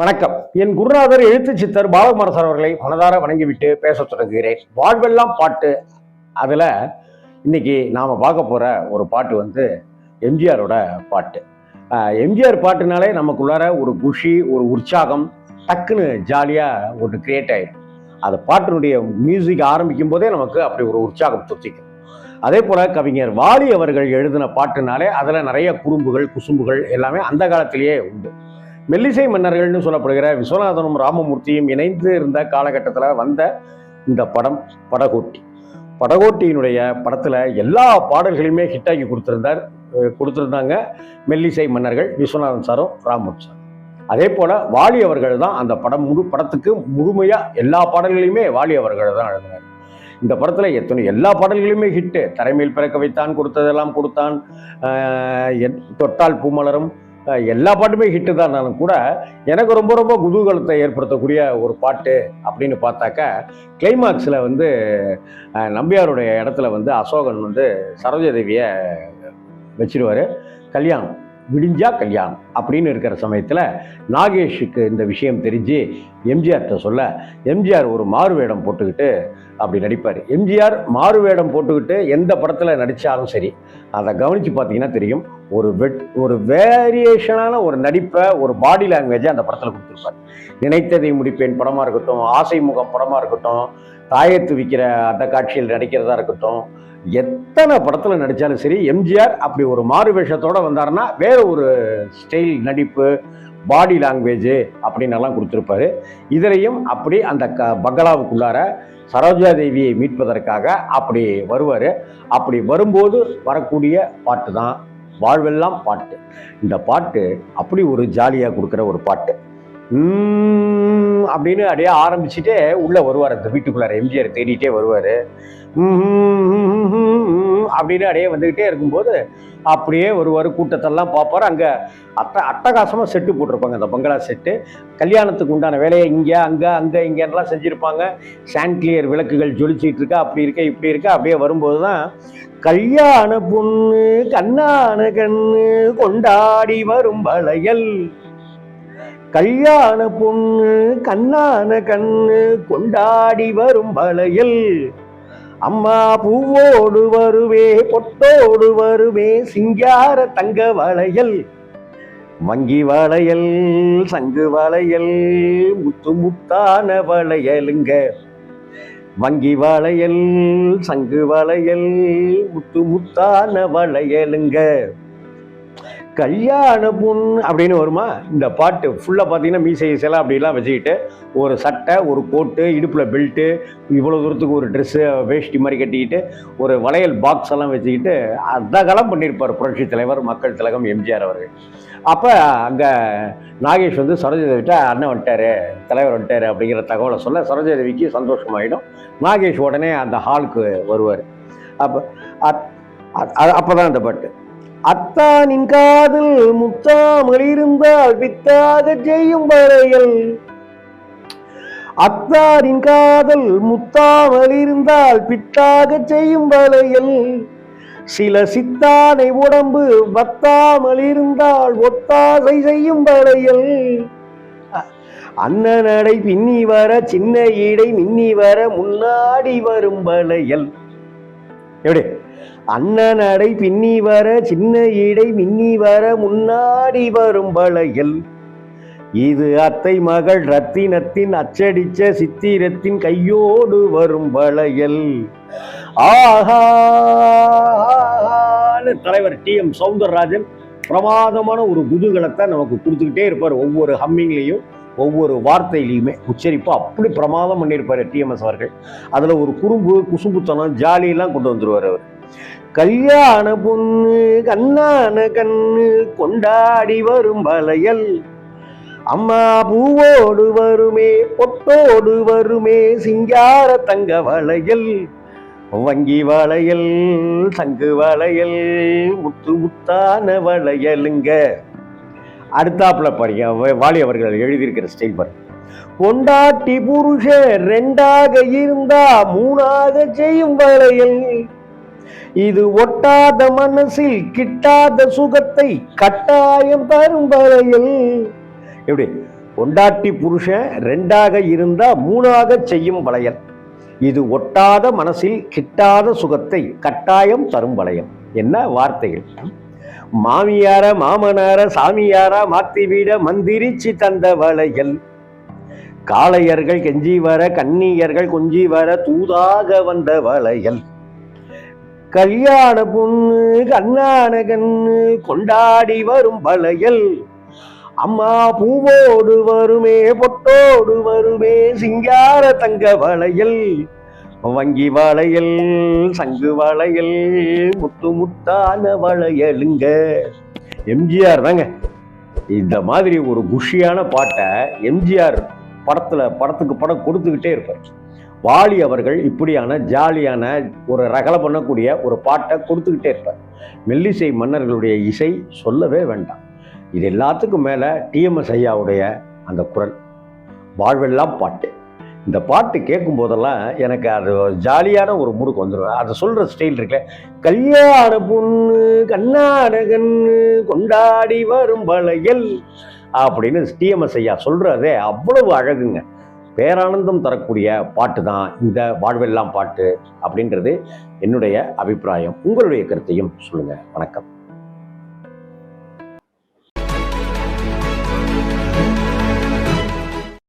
வணக்கம். என் குருநாதர் எழுத்து சித்தர் பாலகுமாரசர் அவர்களை மனதார வணங்கிவிட்டு பேச தொடங்குகிறேன். வாழ்வெல்லாம் பாட்டு. அதில் இன்னைக்கு நாம் பார்க்க போகிற ஒரு பாட்டு வந்து எம்ஜிஆரோட பாட்டு. எம்ஜிஆர் பாட்டுனாலே நமக்குள்ளார ஒரு குஷி ஒரு உற்சாகம் டக்குன்னு ஜாலியாக ஒன்று கிரியேட் ஆகிடும் அந்த பாட்டினுடைய மியூசிக் ஆரம்பிக்கும் போதே நமக்கு அப்படி ஒரு உற்சாகம் தொத்திக்கும். அதே போல் கவிஞர் வாலி அவர்கள் எழுதின பாட்டுனாலே அதில் நிறைய குறும்புகள் குசும்புகள் எல்லாமே அந்த காலத்திலேயே உண்டு. மெல்லிசை மன்னர்கள்னு சொல்லப்படுகிற விஸ்வநாதனும் ராமமூர்த்தியும் இணைந்து இருந்த காலகட்டத்தில் வந்த இந்த படம் படகோட்டி. படகோட்டியினுடைய படத்தில் எல்லா பாடல்களையுமே ஹிட்டாக்கி கொடுத்துருந்தார் கொடுத்துருந்தாங்க மெல்லிசை மன்னர்கள் விஸ்வநாதன் சாரும் ராமமூர்த்தி சார் அதே போல் வாலி அவர்கள் தான் அந்த படம் முழு படத்துக்கு முழுமையாக எல்லா பாடல்களையுமே வாலி அவர்கள் தான் எழுதினார். இந்த படத்தில் எத்தனை எல்லா பாடல்களுமே ஹிட்டு தரைமையில் பிறக்க வைத்தான் கொடுத்ததெல்லாம் கொடுத்தான் என்- தொட்டால் பூமலரும் எல்லா பாட்டுமே ஹிட்டு தான்னாலும் கூட எனக்கு ரொம்ப ரொம்ப குதூகலத்தை ஏற்படுத்தக்கூடிய ஒரு பாட்டு அப்படின்னு பார்த்தாக்கா கிளைமாக்ஸில் வந்து நம்பியாருடைய இடத்துல வந்து அசோகன் வந்து சரோஜதேவியை வச்சிருவார். கல்யாணம். விடிஞ்சா கல்யாணம் அப்படின்னு இருக்கிற சமயத்தில் நாகேஷுக்கு இந்த விஷயம் தெரிஞ்சு எம்ஜிஆர்கிட்ட சொல்ல எம்ஜிஆர் ஒரு மாறு வேடம் போட்டுக்கிட்டு அப்படி நடிப்பார். எம்ஜிஆர் மாறு வேடம் போட்டுக்கிட்டு எந்த படத்தில் நடித்தாலும் சரி அதை கவனித்து பார்த்தீங்கன்னா தெரியும் ஒரு வெட் ஒரு வேரியேஷனான ஒரு நடிப்பை ஒரு பாடி லாங்குவேஜை அந்த படத்தில் கொடுத்துருப்பார். நினைத்ததை முடிப்பேன் படமாக இருக்கட்டும் ஆசை முகம் படமாக இருக்கட்டும் தாயத்து விற்கிற அந்த காட்சியில் நடிக்கிறதா இருக்கட்டும் எத்தனை படத்தில் நடித்தாலும் சரி எம்ஜிஆர் அப்படி ஒரு மாறு வேஷத்தோடு வந்தாருன்னா வேறு ஒரு ஸ்டைல் நடிப்பு பாடி லாங்குவேஜ் அப்படின்னெல்லாம் கொடுத்துருப்பாரு. இதுலையும் அப்படி அந்த க பங்களாவுக்குள்ளார சரோஜா தேவியை மீட்பதற்காக அப்படி வருவார். அப்படி வரும்போது வரக்கூடிய பாட்டு தான் வாழ்வெல்லாம் பாட்டு. இந்த பாட்டு அப்படி ஒரு ஜாலியாக கொடுக்குற ஒரு பாட்டு. அப்படின்னு அப்படியே ஆரம்பிச்சுட்டே உள்ளே வருவார் அந்த வீட்டுக்குள்ளார. எம்ஜிஆர் தேடிட்டே வருவார். அப்படின்னு அப்படியே வந்துக்கிட்டே இருக்கும்போது அப்படியே வருவார். கூட்டத்தெல்லாம் பார்ப்பார். அங்கே அட்ட அட்டகாசமாக செட்டு போட்டிருப்பாங்க. அந்த பங்களா செட்டு கல்யாணத்துக்கு உண்டான வேலையை இங்கே அங்கே அங்கே இங்கேலாம் செஞ்சுருப்பாங்க. சாண்ட்லியர் விளக்குகள் ஜொலிச்சிட்டு இருக்கா அப்படி இருக்க இப்படி இருக்க அப்படியே வரும்போது தான் கல்யாண பொண்ணு கண்ணான கண்ணு கொண்டாடி வரும் வளையல். கல்யாண பொண்ணு கண்ணான கண்ணு கொண்டாடி வரும் வளையல். அம்மா பூவோடு வருவே பொட்டோடு வருவே சிங்கார தங்க வளையல். வங்கி வளையல் சங்கு வளையல் முத்து முத்தான வளையலுங்க. வங்கி வளையல் சங்கு வளையல் முத்து முத்தான வளையலுங்க. கல்யாண பொண்ணு அப்படின்னு வருமா? இந்த பாட்டு ஃபுல்லாக பார்த்தீங்கன்னா மீசை இசைலாம் அப்படிலாம் வச்சுக்கிட்டு ஒரு சட்டை ஒரு கோட்டு இடுப்பில் பெல்ட்டு இவ்வளோ தூரத்துக்கு ஒரு ட்ரெஸ்ஸு வேஷ்டி மாதிரி கட்டிக்கிட்டு ஒரு வளையல் பாக்ஸ் எல்லாம் வச்சுக்கிட்டு அதகலம் பண்ணியிருப்பார் புரட்சி தலைவர் மக்கள் திலகம் எம்ஜிஆர் அவர்கள். அப்போ அங்கே நாகேஷ் வந்து சரோஜாதேவிட்ட அண்ணன் வந்துட்டாரு தலைவர் வந்துட்டாரு அப்படிங்கிற தகவலை சொல்ல சரோஜாதேவிக்கு சந்தோஷமாயிடும். நாகேஷ் உடனே அந்த ஹாலுக்கு வருவார். அப்போ அப்போ தான் அந்த பாட்டு. அத்தானின் காதல் முத்தாமல் இருந்தால் வித்தாக செய்யும் வளையல். அத்தாரின் காதல் முத்தாமல் இருந்தால் பித்தாக செய்யும் வலையல் சில சித்தானை உடம்பு வத்தாமல் இருந்தால் ஒத்தாசை செய்யும் வளையல். அண்ணனடை பின்னி வர சின்ன இடை மின்னி வர முன்னாடி வரும் வலையல் எப்படி? அண்ணனடை பின்னி வர சின்ன இடை மின்னி வர முன்னாடி வரும் வளையல். இது அத்தை மகள் ரத்தினத்தின் அச்சடிச்ச சித்திரத்தின் கையோடு வரும் வளையல். ஆஹா தலைவர் டி எம் சவுந்தரராஜன் பிரமாதமான ஒரு குதூகலத்தை நமக்கு கொடுத்துக்கிட்டே இருப்பார் ஒவ்வொரு ஹம்மிங்லேயும் ஒவ்வொரு வார்த்தையிலையுமே. உச்சரிப்பு அப்படி பிரமாதம் பண்ணியிருப்பார் டிஎம்எஸ் அவர்கள். அதில் ஒரு குறும்பு குசும்புத்தனம் ஜாலியெல்லாம் கொண்டு வந்துடுவார் அவர். கல்யாண பொண்ணு கண்ணான கண்ணு கொண்டாடி வரும் வளையல். அம்மா பூவோடு வருமே பொட்டோடு வருமே சிங்கார தங்க வளையல். வங்கி வளையல் சங்கு வளையல் முத்து முத்தான வளையலுங்க. அடுத்தாப்புல பாருங்க வாலி அவர்கள் எழுதியிருக்கிற ஸ்டைல் பாருங்க. கொண்டாட்டி புருஷ ரெண்டாக இருந்தா மூணாக செய்யும் வளையல். இது ஒட்டாத மனசில் கிட்டாத சுகத்தை கட்டாயம் தரும் வளையல் எப்படி? கொண்டாட்டி புருஷன் ரெண்டாக இருந்தா மூணாக செய்யும் வளையல். இது ஒட்டாத மனசில் கிட்டாத சுகத்தை கட்டாயம் தரும் வளையம் என்ன வார்த்தைகள்? மாமியார மாமனார சாமியார மாத்தி வீட மந்திரிச்சு தந்த வளையல். காளையர்கள் கெஞ்சி வர கன்னியர்கள் கொஞ்சி வர தூதாக வந்த வளையல். கல்யாண பொண்ணு கண்ணான கண்ணு கொண்டாடி வரும் வளையல். அம்மா பூவோடு வருமே பொட்டோடு வருமே சிங்கார தங்க வளையல். வங்கி வளையல் சங்கு வளையல் முத்து முத்தான வளையலுங்க. எம்ஜிஆர் தாங்க. இந்த மாதிரி ஒரு குஷியான பாட்டை எம்ஜிஆர் படத்துல படத்துக்கு படம் கொடுத்துக்கிட்டே இருப்பார். வாலி அவர்கள் இப்படியான ஜாலியான ஒரு ரகலை பண்ணக்கூடிய ஒரு பாட்டை கொடுத்துக்கிட்டே இருப்பார். மெல்லிசை மன்னர்களுடைய இசை சொல்லவே வேண்டாம். இது எல்லாத்துக்கும் மேலே டிஎம்எஸ் ஐயாவுடைய அந்த குரல். வாழ்வெல்லாம் பாட்டு. இந்த பாட்டு கேட்கும் போதெல்லாம் எனக்கு அது ஜாலியான ஒரு முடுக்கு வந்துடும் அதை சொல்கிற ஸ்டைல் இருக்குல்ல கல்யாண பொண்ணு கண்ணாட கொண்டாடி வரும் வளையல் அப்படின்னு டிஎம்எஸ் ஐயா சொல்கிறதே அவ்வளவு அழகுங்க. பேரானந்தம் தரக்கூடிய பாட்டு தான் இந்த வாழ்வெல்லாம் பாட்டு அப்படின்றது என்னுடைய அபிப்பிராயம். உங்களுடைய கருத்தையும் சொல்லுங்கள் வணக்கம்.